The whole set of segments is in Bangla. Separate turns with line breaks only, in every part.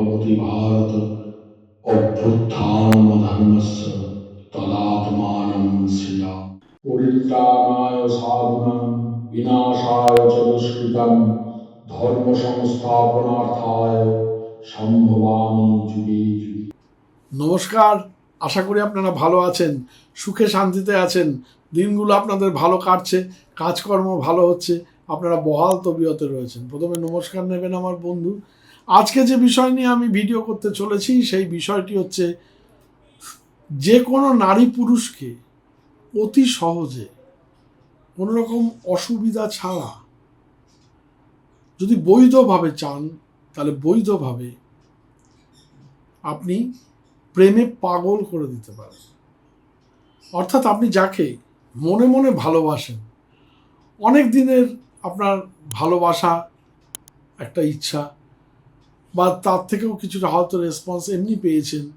ভবতি ভারত অভ্যুত্থানম ধর্মস তদাত্মানম শিলা পরিত্রাণায় সাধুনাম বিনাশায় চ দুষ্কৃতম ধর্ম সংস্থাপনার্থায় সম্ভবামি যুগে।
নমস্কার আশা করি আপনারা ভালো আছেন সুখে শান্তিতে আছেন। দিনগুলো আপনাদের ভালো কাটছে কাজকর্ম ভালো হচ্ছে আপনারা বহাল তবিয়তে রয়েছেন। প্রথমে নমস্কার নেবেন আমার বন্ধু আজকে যে বিষয় নিয়ে আমি ভিডিও করতে চলেছি, সেই বিষয়টি হচ্ছে যে কোনো নারী পুরুষকে অতি সহজে কোনো রকম অসুবিধা ছাড়া যদি বৈধভাবে চান, তাহলে বৈধভাবে আপনি প্রেমে পাগল করে দিতে পারেন। অর্থাৎ আপনি যাকে মনে মনে ভালোবাসেন, অনেক দিনের আপনার ভালোবাসা, একটা ইচ্ছা বা তার থেকেও কিছুটা হয়তো রেসপন্স এমনি পেয়েছেন।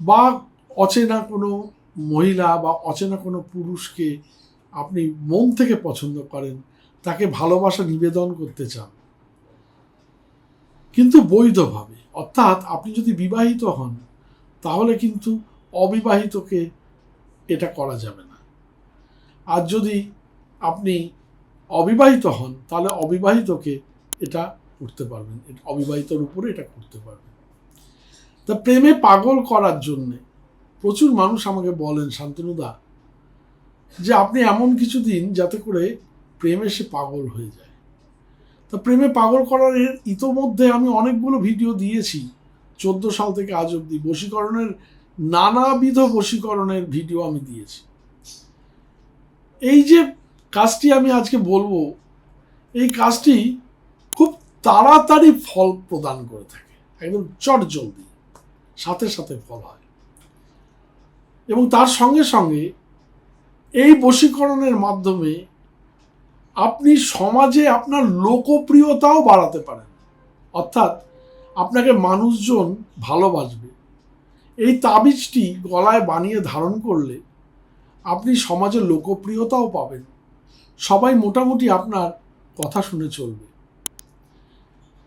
বা অচেনা কোনো মহিলা বা অচেনা কোনো পুরুষকে আপনি মন থেকে পছন্দ করেন, তাকে ভালোবাসা নিবেদন করতে চান। কিন্তু বৈধভাবে, অর্থাৎ আপনি যদি বিবাহিত হন, তাহলে কিন্তু অবিবাহিতকে এটা করা যাবে না। আর যদি আপনি অবিবাহিত হন, তাহলে অবিবাহিতকে এটা করতে পারবেন। অবিবাহিতর উপরে এটা করতে পারবেন। তা প্রেমে পাগল করার জন্যে প্রচুর মানুষ আমাকে বলেন, শান্তনুদা, যে আপনি এমন কিছু দিন যাতে করে প্রেমে সে পাগল হয়ে যায়। তা প্রেমে পাগল করার এর ইতোমধ্যে আমি অনেকগুলো ভিডিও দিয়েছি, চোদ্দ সাল থেকে আজ অব্দি বশীকরণের নানাবিধ বশীকরণের ভিডিও আমি দিয়েছি। এই যে কাজটি আমি আজকে বলব, এই কাজটি তাড়াতাড়ি ফল প্রদান করে থাকে। একদম চট জলদি, সাথে সাথে ফল হয়। এবং তার সঙ্গে সঙ্গে এই বশীকরণের মাধ্যমে আপনি সমাজে আপনার লোকপ্রিয়তাও বাড়াতে পারেন। অর্থাৎ আপনাকে মানুষজন ভালোবাসবে। এই তাবিজটি গলায় বানিয়ে ধারণ করলে আপনি সমাজে লোকপ্রিয়তাও পাবেন। সবাই মোটামুটি আপনার কথা শুনে চলবে।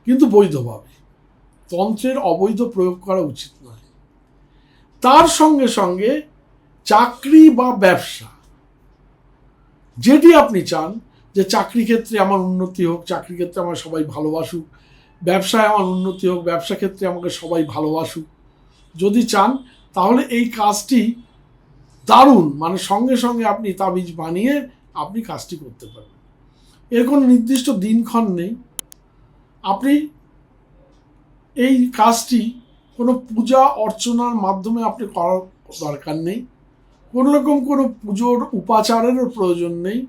কিন্তু বৈধভাবে। তন্ত্রের অবৈধ প্রয়োগ করা উচিত নয়। তার সঙ্গে সঙ্গে চাকরি বা ব্যবসা, যেটি আপনি চান, যে চাকরি ক্ষেত্রে আমার উন্নতি হোক, চাকরি ক্ষেত্রে আমার সবাই ভালোবাসুক, ব্যবসায় আমার উন্নতি হোক, ব্যবসা ক্ষেত্রে আমাকে সবাই ভালোবাসুক, যদি চান, তাহলে এই কাজটি দারুণ মানে সঙ্গে সঙ্গে আপনি তাবিজ বানিয়ে আপনি কাজটি করতে পারবেন। এর কোনো নির্দিষ্ট দিনক্ষণ নেই। আপনি এই কাজটি কোনো পূজা অর্চনার মাধ্যমে আপনি করার দরকার নেই। কোনো রকম কোনো পুজোর উপাচারেরও প্রয়োজন নেই।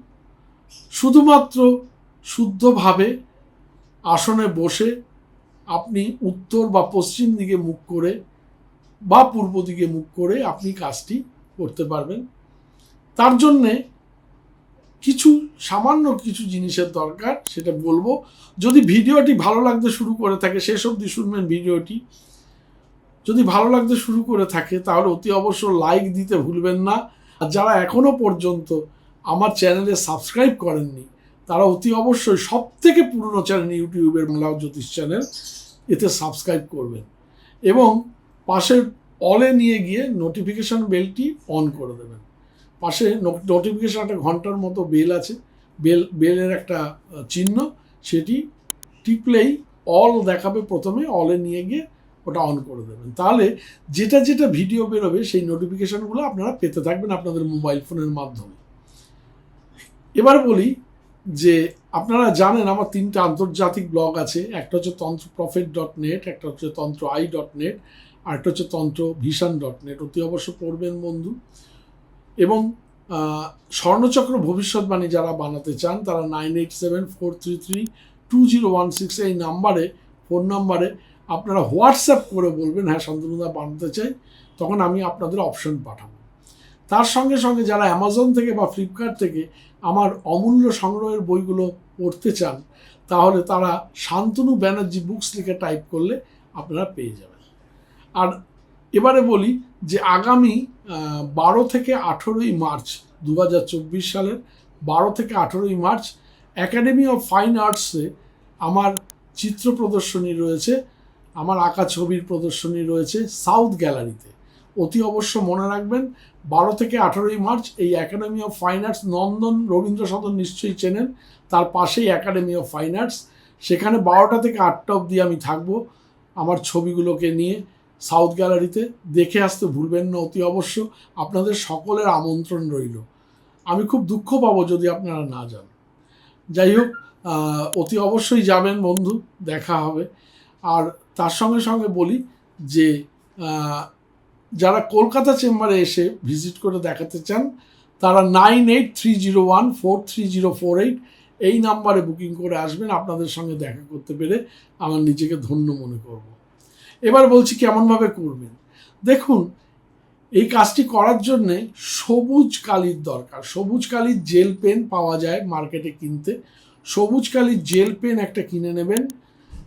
শুধুমাত্র শুদ্ধভাবে আসনে বসে আপনি উত্তর বা পশ্চিম দিকে মুখ করে বা পূর্ব দিকে মুখ করে আপনি কাজটি করতে পারবেন। তার জন্যে কিছু, সামান্য কিছু জিনিসের দরকার, সেটা বলব। যদি ভিডিওটি ভালো লাগতে শুরু করে থাকে, শেষ অবধি শুনবেন ভিডিওটি। যদি ভালো লাগতে শুরু করে থাকে, তাহলে অতি অবশ্য লাইক দিতে ভুলবেন না। আর যারা এখনও পর্যন্ত আমার চ্যানেলে সাবস্ক্রাইব করেননি, তারা অতি অবশ্যই সব থেকে পুরনো চ্যানেল ইউটিউবের বাংলা জ্যোতিষ চ্যানেল, এতে সাবস্ক্রাইব করবেন। এবং পাশের অলে নিয়ে গিয়ে নোটিফিকেশান বেলটি অন করে দেবেন। পাশে নোটিফিকেশন একটা ঘণ্টার মতো বেল আছে। বেল বেলের একটা চিহ্ন। সেটি টিপলেই অল দেখাবে প্রথমে অলে নিয়ে গিয়ে ওটা অন করে দেবেন। তাহলে যেটা যেটা ভিডিও বেরোবে, সেই নোটিফিকেশানগুলো আপনারা পেতে থাকবেন আপনাদের মোবাইল ফোনের মাধ্যমে। এবার বলি যে আপনারা জানেন, আমার তিনটা আন্তর্জাতিক ব্লগ আছে। একটা হচ্ছে তন্ত্র প্রফেট ডট নেট একটা হচ্ছে তন্ত্র আই ডট নেট আর একটা হচ্ছে তন্ত্র ভিশন ডট নেট অতি অবশ্য পড়বেন বন্ধু। এবং স্বর্ণচক্র ভবিষ্যৎবাণী যারা বানাতে চান, তারা nine eight seven four three three two zero one six এই নাম্বারে ফোন নাম্বারে আপনারা হোয়াটসঅ্যাপ করে বলবেন হ্যাঁ শান্তনুদা বানাতে চাই। তখন আমি আপনাদের অপশন পাঠাবো। তার সঙ্গে সঙ্গে যারা অ্যামাজন থেকে বা ফ্লিপকার্ট থেকে আমার অমূল্য সংগ্রহের বইগুলো পড়তে চান, তাহলে তারা শান্তনু ব্যানার্জি বুকস লিখে টাইপ করলে আপনারা পেয়ে যাবেন। আর এবারে বলি যে আগামী বারো থেকে আঠেরোই মার্চ দু হাজার চব্বিশ সালের বারো থেকে আঠেরোই মার্চ একাডেমি অফ ফাইন আর্টসে আমার চিত্র প্রদর্শনী রয়েছে, আমার আঁকা ছবির প্রদর্শনী রয়েছে সাউথ গ্যালারিতে অতি অবশ্য মনে রাখবেন, বারো থেকে আঠেরোই মার্চ এই academy of fine arts Nandan Rabindra Sadan নিশ্চয়ই চেনেন, তার পাশেই একাডেমি অফ ফাইন আর্টস সেখানে বারোটা থেকে আটটা অবধি আমি থাকব আমার ছবিগুলোকে নিয়ে। সাউথ গ্যালারিতে দেখে আসতে ভুলবেন না অতি অবশ্য আপনাদের সকলের আমন্ত্রণ রইল। আমি খুব দুঃখ পাবো যদি আপনারা না যান। যাই হোক অতি অবশ্যই যাবেন বন্ধু, দেখা হবে। আর তার সঙ্গে সঙ্গে বলি যে যারা কলকাতা চেম্বারে এসে ভিজিট করে দেখাতে চান, তারা nine eight three zero one four three zero four eight এই নাম্বারে বুকিং করে আসবেন। আপনাদের সঙ্গে দেখা করতে পেরে আমার নিজেকে ধন্য মনে করব। এবার বলছি কেমনভাবে করবেন। দেখুন, এই কাজটি করার জন্যে সবুজ কালির দরকার। সবুজ কালির জেল পেন পাওয়া যায় মার্কেটে কিনতে। সবুজ কালির জেল পেন একটা কিনে নেবেন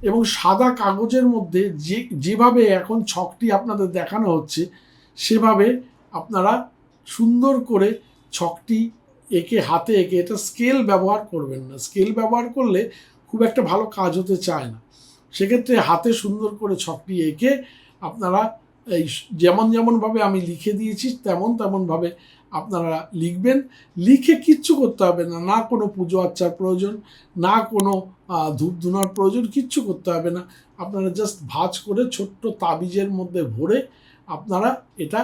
এবং সাদা কাগজের মধ্যে যে, যেভাবে এখন ছকটি আপনাদের দেখানো হচ্ছে, সেভাবে আপনারা সুন্দর করে ছকটি এঁকে, হাতে এঁকে, এটা স্কেল ব্যবহার করবেন না। স্কেল ব্যবহার করলে খুব একটা ভালো কাজ হতে চায় না। সেক্ষেত্রে হাতে সুন্দর করে ছকটি এঁকে আপনারা এই যেমন যেমনভাবে আমি লিখে দিয়েছি, তেমন তেমনভাবে আপনারা লিখবেন। লিখে কিচ্ছু করতে হবে না না কোনো পুজো আচ্চার প্রয়োজন, না কোনো ধূপ ধুনার প্রয়োজন, কিচ্ছু করতে হবে না। আপনারা জাস্ট ভাজ করে ছোট্ট তাবিজের মধ্যে ভরে আপনারা এটা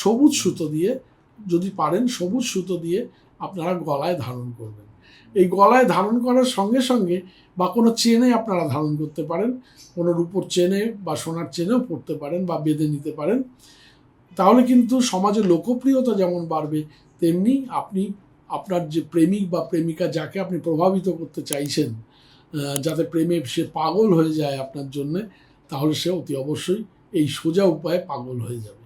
সবুজ সুতো দিয়ে, যদি পারেন সবুজ সুতো দিয়ে আপনারা গলায় ধারণ করবেন। এই গলায় ধারণ করার সঙ্গে সঙ্গে বা কোনো চেনে আপনারা ধারণ করতে পারেন, কোনো রূপোর চেনে বা সোনার চেনেও পড়তে পারেন বা বেঁধে নিতে পারেন। তাহলে কিন্তু সমাজে লোকপ্রিয়তা যেমন বাড়বে, তেমনি আপনি আপনার যে প্রেমিক বা প্রেমিকা যাকে আপনি প্রভাবিত করতে চাইছেন যাতে প্রেমে সে পাগল হয়ে যায় আপনার জন্যে, তাহলে সে অতি অবশ্যই এই সোজা উপায়ে পাগল হয়ে যাবে।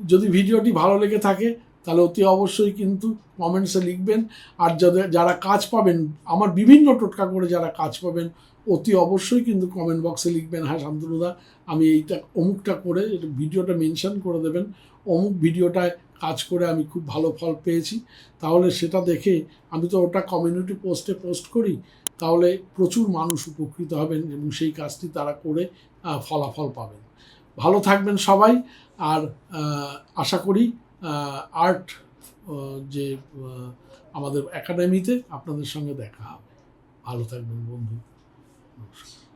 যদি ভিডিওটি ভালো লেগে থাকে তাহলে অতি অবশ্যই কিন্তু কমেন্টসে লিখবেন। আর যাদের, যারা কাজ পাবেন, আমার বিভিন্ন টোটকা করে যারা কাজ পাবেন, অতি অবশ্যই কিন্তু কমেন্ট বক্সে লিখবেন হ্যাঁ শান্তনুদা, আমি এইটা, অমুকটা করে ভিডিওটা মেনশন করে দেবেন। অমুক ভিডিওটায় কাজ করে আমি খুব ভালো ফল পেয়েছি। তাহলে সেটা দেখে আমি তো ওটা কমিউনিটি পোস্টে পোস্ট করি। তাহলে প্রচুর মানুষ উপকৃত হবেন এবং সেই কাজটি তারা করে ফলাফল পাবেন। ভালো থাকবেন সবাই। আর আশা করি আর্ট যে আমাদের একাডেমিতে আপনাদের সঙ্গে দেখা হবে। ভালো থাকবেন বন্ধু। নমস্কার।